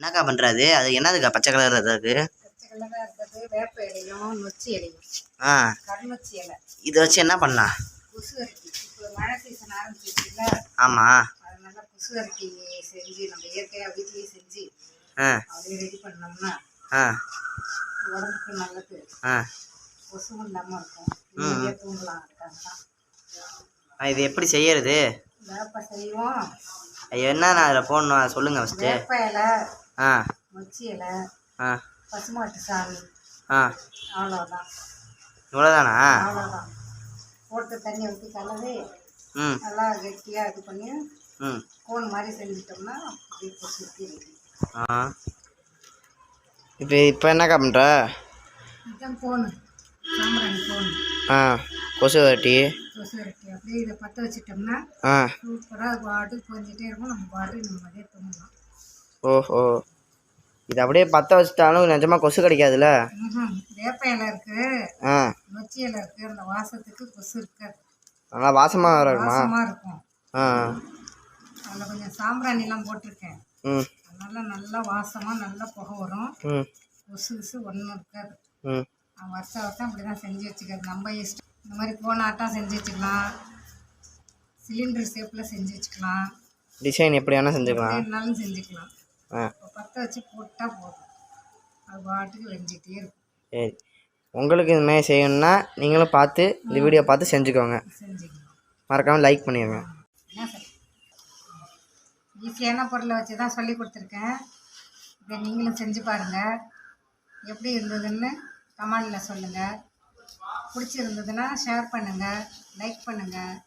என்னக்கா பண்ணுறாது அது என்னதுக்கா பச்சை கலர் அது பச்சை கலராக இருக்கிறது வேப்ப இலையும் நொச்சி இலையும். ஆ. இதை வச்சு என்ன பண்ணலாம்? ஆமாம் ஆ. ஆ. ஆ. இது எப்படி செய்யறது? என்னென்ன அதில் போடணும்? அதை சொல்லுங்கள் ஃபஸ்ட்டு ஆ. இலை ஆ. பசுமாட்டு சாணி ஆ. அவ்வளோதான் இவ்வளோதானா அவ்வளோதான் போட்டு தண்ணி ஊற்றி கலந்து ம். நல்லா கெட்டியாக இது பண்ணி ம். கோன் மாதிரி செஞ்சிட்டோம்னா கொசு ரெடி ஆ. இப்போ இப்போ என்னக்கா பண்ணுற இதுதான் கோன். சாம்பிராணி கோன். ஆ. கொசு வரட்டி கொசு இருக்கு அப்படியே இதை பற்ற வச்சிட்டோம்னா ஆ. சூப்பராக அது பாட்டுக்கு கொஞ்சிட்டே இருக்கும். நம்ம பாட்டுக்கு நிம்மதியாக தூங்கலாம் ஓஹோ. இது அப்படியே பற்ற வச்சுட்டாலும் நிஜமாக கொசு கிடைக்காதுல்ல. வேப்ப இலை இருக்குது ஆ. நொச்சி இலை இருக்குது அந்த வாசத்துக்கு கொசு இருக்காது நல்லா வாசமாக வர இருக்குமா வாசமாக இருக்கும். ஆ. அதில் கொஞ்சம் சாம்பிராணிலாம் போட்டிருக்கேன். ம். அதனால நல்லா வாசமாக நல்லா புகை வரும். ம். கொசு கிசு ஒன்றும் இருக்காது. ம். வருஷம் வருஷம் அப்படி தான் செஞ்சு வச்சுக்கிறது. நம்ம இஷ்டம் இந்த மாதிரி கோனாட்டம் செஞ்சு வச்சுக்கலாம். சிலிண்டர் ஷேப்பில் செஞ்சு வச்சுக்கலாம். டிசைன் எப்படி வேணால் செஞ்சுக்கலாம். வேணுனாலும் செஞ்சுக்கலாம். பற்ற வச்சு போட்டால் போதும். அது பாட்டுக்கு வெஞ்சிட்டே இருக்கும். சரி. உங்களுக்கு இந்த மாதிரி செய்யணும்னா நீங்களும் பார்த்து இந்த வீடியோ பார்த்து செஞ்சுக்கோங்க. செஞ்சுக்கலாம். மறக்காமல் லைக் பண்ணிடுங்க. என்ன சார்? ஈஸியான பொருளை வச்சு தான் சொல்லி கொடுத்துருக்கேன். இதை நீங்களும் செஞ்சு பாருங்கள் எப்படி இருந்ததுன்னு கமெண்டில் சொல்லுங்கள் பிடிச்சிருந்ததுன்னா ஷேர் பண்ணுங்கள் லைக் பண்ணுங்கள்